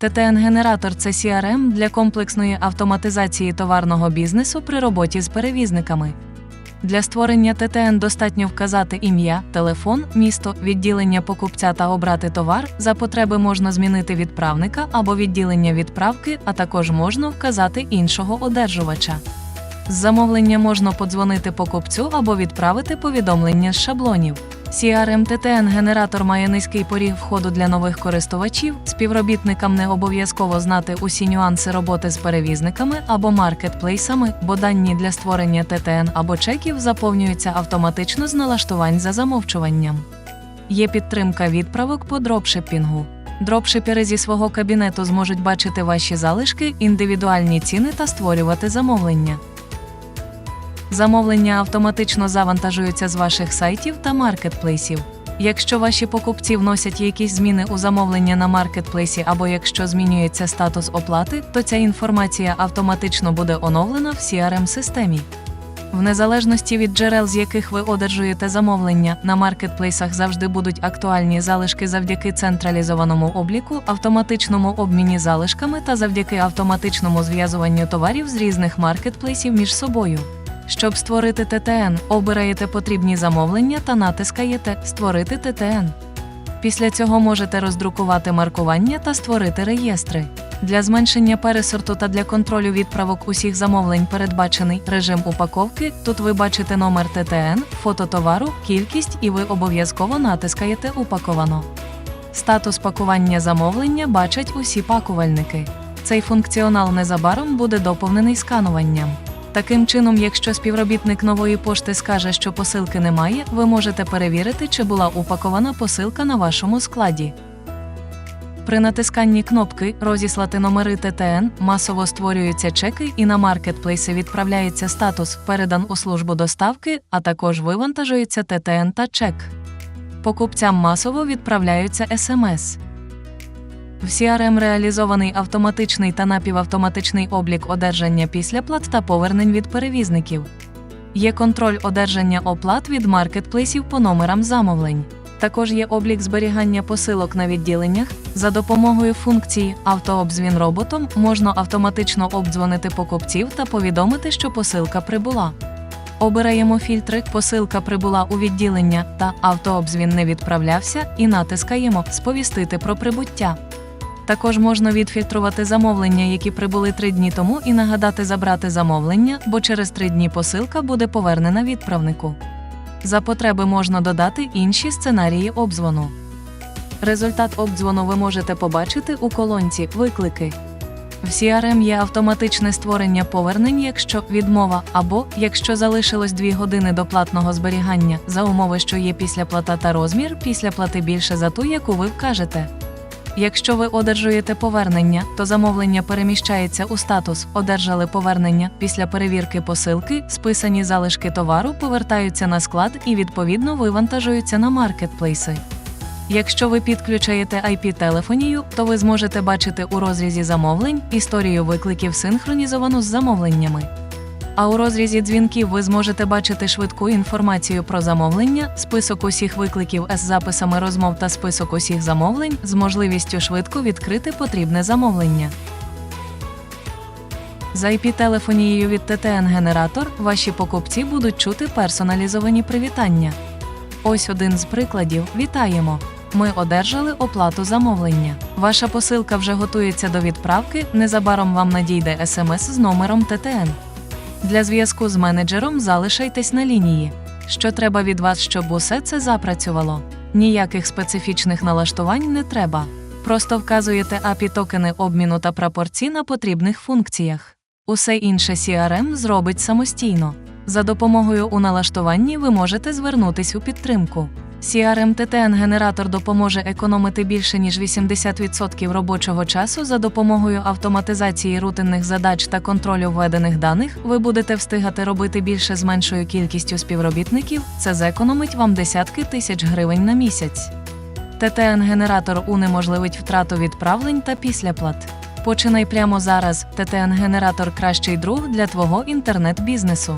ТТН-генератор це CRM для комплексної автоматизації товарного бізнесу при роботі з перевізниками. Для створення ТТН достатньо вказати ім'я, телефон, місто, відділення покупця та обрати товар. За потреби можна змінити відправника або відділення відправки, а також можна вказати іншого одержувача. З замовлення можна подзвонити покупцю або відправити повідомлення з шаблонів. CRM TTN генератор має низький поріг входу для нових користувачів. Співробітникам не обов'язково знати усі нюанси роботи з перевізниками або маркетплейсами, бо дані для створення TTN або чеків заповнюються автоматично з налаштувань за замовчуванням. Є підтримка відправок по дропшипінгу. Дропшипери зі свого кабінету зможуть бачити ваші залишки, індивідуальні ціни та створювати замовлення. Замовлення автоматично завантажуються з ваших сайтів та маркетплейсів. Якщо ваші покупці вносять якісь зміни у замовлення на маркетплейсі або якщо змінюється статус оплати, то ця інформація автоматично буде оновлена в CRM-системі. В незалежності від джерел, з яких ви одержуєте замовлення, на маркетплейсах завжди будуть актуальні залишки завдяки централізованому обліку, автоматичному обміні залишками та завдяки автоматичному зв'язуванню товарів з різних маркетплейсів між собою. Щоб створити ТТН, обираєте потрібні замовлення та натискаєте Створити ТТН. Після цього можете роздрукувати маркування та створити реєстри. Для зменшення пересорту та для контролю відправок усіх замовлень передбачений режим упаковки. Тут ви бачите номер ТТН, фото товару, кількість і ви обов'язково натискаєте Упаковано. Статус пакування замовлення бачать усі пакувальники. Цей функціонал незабаром буде доповнений скануванням. Таким чином, якщо співробітник нової пошти скаже, що посилки немає, ви можете перевірити, чи була упакована посилка на вашому складі. При натисканні кнопки Розіслати номери ТТН масово створюються чеки і на маркетплейси відправляється статус Передан у службу доставки, а також вивантажується ТТН та чек. Покупцям масово відправляються СМС. В CRM реалізований автоматичний та напівавтоматичний облік одержання післяплат та повернень від перевізників. Є контроль одержання оплат від маркетплейсів по номерам замовлень. Також є облік зберігання посилок на відділеннях. За допомогою функції автообзвін роботом можна автоматично обдзвонити покупців та повідомити, що посилка прибула. Обираємо фільтри Посилка прибула у відділення та автообзвін не відправлявся і натискаємо Сповістити про прибуття. Також можна відфільтрувати замовлення, які прибули три дні тому, і нагадати забрати замовлення, бо через три дні посилка буде повернена відправнику. За потреби можна додати інші сценарії обдзвону. Результат обдзвону ви можете побачити у колонці Виклики. В CRM є автоматичне створення повернень, якщо відмова, або якщо залишилось 2 години до платного зберігання, за умови, що є післяплата та розмір післяплати більше за ту, яку ви вкажете. Якщо ви одержуєте повернення, то замовлення переміщається у статус Одержали повернення після перевірки посилки, списані залишки товару повертаються на склад і відповідно вивантажуються на маркетплейси. Якщо ви підключаєте IP-телефонію, то ви зможете бачити у розрізі замовлень історію викликів синхронізовану з замовленнями. А у розрізі дзвінків ви зможете бачити швидку інформацію про замовлення, список усіх викликів з записами розмов та список усіх замовлень з можливістю швидко відкрити потрібне замовлення. За IP-телефонією від ТТН-генератор ваші покупці будуть чути персоналізовані привітання. Ось один з прикладів: Вітаємо! Ми одержали оплату замовлення. Ваша посилка вже готується до відправки. Незабаром вам надійде смс з номером ТТН. Для зв'язку з менеджером залишайтесь на лінії. Що треба від вас, щоб усе це запрацювало? Ніяких специфічних налаштувань не треба. Просто вказуєте API токени обміну та прапорці на потрібних функціях. Усе інше CRM зробить самостійно. За допомогою у налаштуванні ви можете звернутись у підтримку. CRM TTN генератор допоможе економити більше ніж 80% робочого часу за допомогою автоматизації рутинних задач та контролю введених даних. Ви будете встигати робити більше з меншою кількістю співробітників. Це зекономить вам десятки тисяч гривень на місяць. ТТН-генератор унеможливить втрату відправлень та післяплат. Починай прямо зараз. ТТН-генератор кращий друг для твого інтернет-бізнесу.